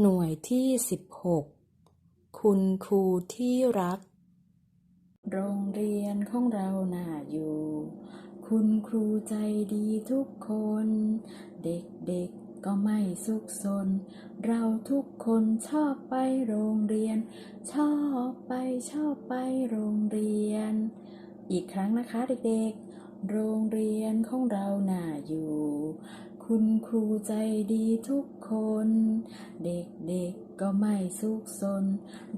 หน่วยที่16คุณครูที่รัก โรงเรียนของเราน่าอยู่ คุณครูใจดีทุกคน เด็กๆก็ไม่สุขสน เราทุกคนชอบไปโรงเรียน ชอบไปชอบไปโรงเรียน อีกครั้งนะคะเด็กๆ โรงเรียนของเราน่าอยู่ คุณครูใจดีทุกคน เด็กๆก็ไม่สุขสน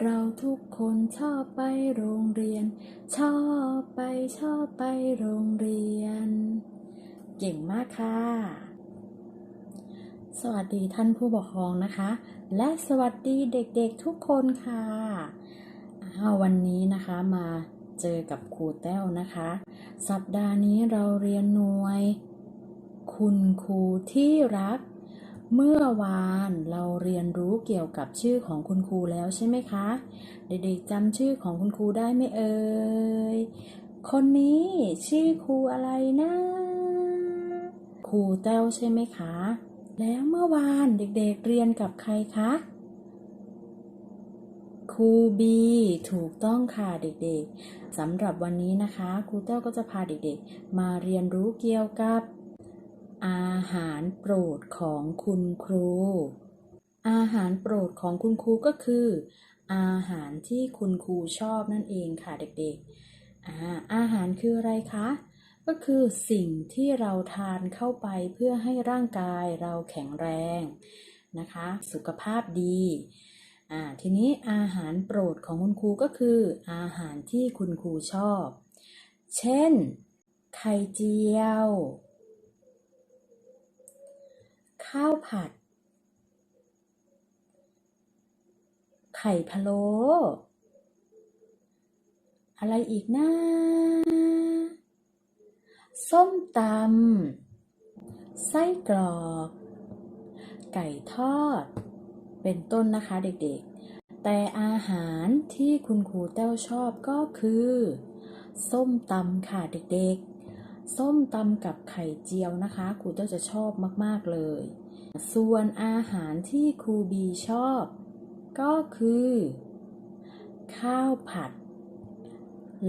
เราทุกคนชอบไปโรงเรียน ชอบไปชอบไปโรงเรียน เก่งมากค่ะ สวัสดีท่านผู้ปกครองนะคะ และสวัสดีเด็กๆทุกคนค่ะวันนี้นะคะมาเจอกับครูแต้วนะคะ สัปดาห์นี้เราเรียนหน่วย คุณครูที่รัก เมื่อวานเราเรียนรู้เกี่ยวกับชื่อของคุณครูแล้วใช่ไหมคะ เด็กๆจำชื่อของคุณครูได้ไหมเอ่ย คนนี้ชื่อครูอะไรนะ ครูแต้วใช่ไหมคะ แล้วเมื่อวานเด็กๆเรียนกับใครคะครูบีถูกต้องค่ะเด็กๆสำหรับวันนี้นะคะครูแต้วก็จะพาเด็กๆ มาเรียนรู้เกี่ยวกับ อาหารโปรดของคุณครู อาหารโปรดของคุณครูก็คือ อาหารที่คุณครูชอบนั่นเองค่ะเด็กๆอาอาหารคืออะไรคะ ก็คือสิ่งที่เราทานเข้าไปเพื่อให้ร่างกายเราแข็งแรงนะคะ สุขภาพดีทีนี้อาหารโปรดของคุณครูก็คือ อาหารที่คุณครูชอบ เช่น ไข่เจียว ข้าวผัด ไข่พะโล้อะไรอีกนะส้มตำไส้กรอก ไก่ทอด เป็นต้นนะคะเด็กๆ แต่อาหารที่คุณครูแต้วชอบก็คือ ส้มตำค่ะเด็กๆ ส้มตำกับไข่เจียวนะคะครูแต้วจะชอบมากๆเลย ส่วนอาหารที่ครูบีชอบ ก็คือ ข้าวผัด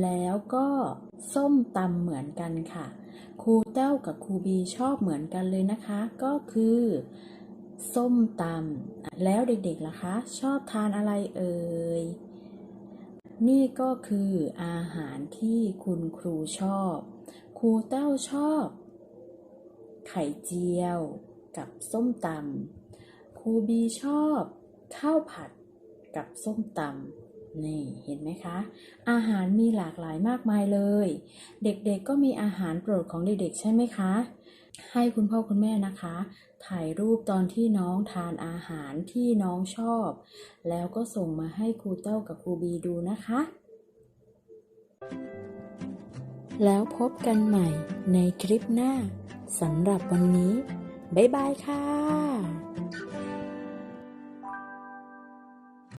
แล้วก็ส้มตำเหมือนกันค่ะ ครูแต้วกับครูบีชอบเหมือนกันเลยนะคะ ก็คือ ส้มตำแล้วเด็กๆล่ะคะ ชอบทานอะไรเอ่ยนี่ก็คืออาหารที่คุณครูชอบ ครูแต้วชอบ ไข่เจียวกับส้มตำครูบีชอบ ข้าวผัดกับส้มตำนี่เห็นไหมคะ อาหารมีหลากหลายมากมายเลย เด็กๆก็มีอาหารโปรดของเด็กๆใช่ไหมคะ ให้คุณพ่อคุณแม่นะคะ ถ่ายรูปตอนที่น้องทานอาหารที่น้องชอบ แล้วก็ส่งมาให้ครูเต้ากับครูบีดูนะคะ แล้วพบกันใหม่ในคลิปหน้าสำหรับวันนี้ บ๊ายบายค่ะ